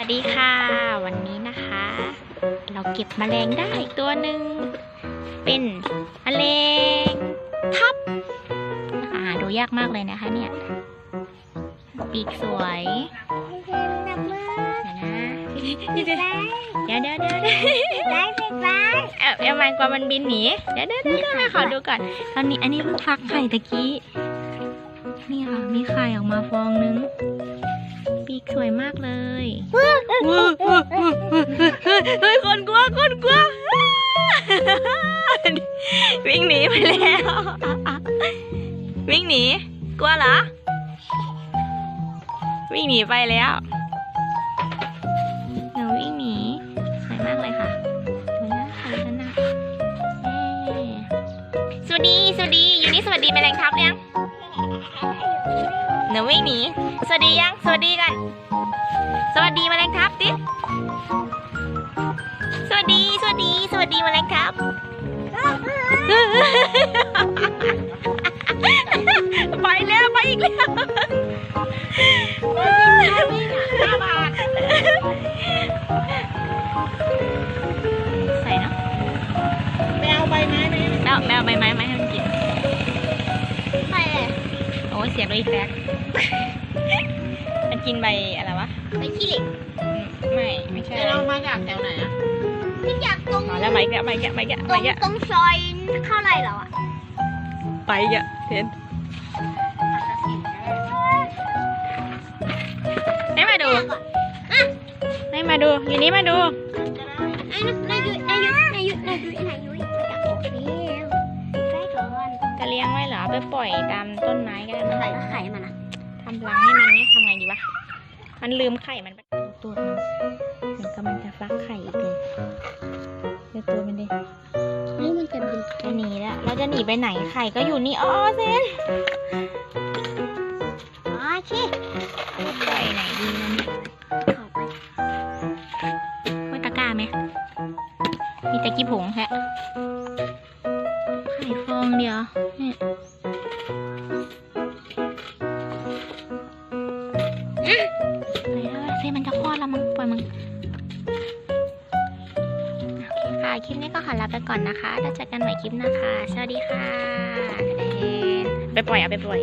วัสดีค่ะ วันนี้นะคะ เราเก็บแมลงได้อีกตัวหนึ่งเป็นแมลงทับอ่าดูยากมากเลยนะคะเนี่ย ปีกสวยเดี๋ยวนะเดี๋ยวเดี๋ยวเดี๋ยวเดี๋ยวเอ้าเอ้ามันกว่ามันบินหนีเดี๋ยวเดี๋ยวเดี๋ยวเดี๋ยวแม่ขอดูก่อนตอนนี้อันนี้เพิ่งฟักไข่ตะกี้นี่ค่ะมีไข่ออกมาฟองนึงปีกส วยมากเลยเฮ้ยคนกลัวคนกลัววิ่งหนีไปแล้ว วิ่งหนี กลัวเหรอ วิ่งหนีไปแล้วหนูวิ่งหนี สวยมากเลยค่ะดูนะใครกันนะสวัสดีสวัสดีอยู่นี่สวัสดีแมลงทับยัง หนูวิ่งหนี สวัสดียัง สวัสดีกัน สวัสดีแมลงทับดิสวัสดี สวัสดี สวัสดีแมลงทับ ไปแล้วไปอีกแล้วใส่นะแมวใบไม้ไหมแมวแมวใบไม้ไหม สียบเลยอีกแท็กมันกินใบอะไรวะ ไปขี้เหล็กอืมไม่ ไม่ใช่ เรามาจากแถวไหนอะที่อยากตรงอ๋อแล้วไปแกะไปแกะไปแกะตไปรงแกะตรงซอยเข้าไรเหรออะไปแกะเห็นให้มาดูให้มาดูอยู่นี้มาดู ไอ้นายยุ้ยนายยุ้ยนายยุ้ยนายยุ้ยนายยุ้ยอยากบอกแล้วใกล้ก่อนจะเลี้ยงไว้เหรอเอา ไปปล่อยตามต้นไม้ก็ได้ใส่นะไข่มันอะทำรังให้มันเนี่ยทำไงดีวะ มันลืมไข่มันไปตัวมันเหมือนกับมันจะฟักไข่อีกเลยเดี๋ยวตัวมันดินี่มันจะบินจะหนีแล้วเราจะหนีไปไหนไข่ก็อยู่นี่อ๋อเซนอ๋อชิปล่อยไหนดีนะเนี่ยเข้าไปไว้ตะกร้าไหมมีแต่กี้ผงแฮะไข่ฟองเดียวเนี่ย มันจะคลอดแล้วมั้งปล่อยมึงโอเคค่ะคลิปนี้ก็ขอลาไปก่อนนะคะแล้วเจอกันใหม่คลิปนะคะ สวัสดีค่ะไปปล่อยเอาไปปล่อย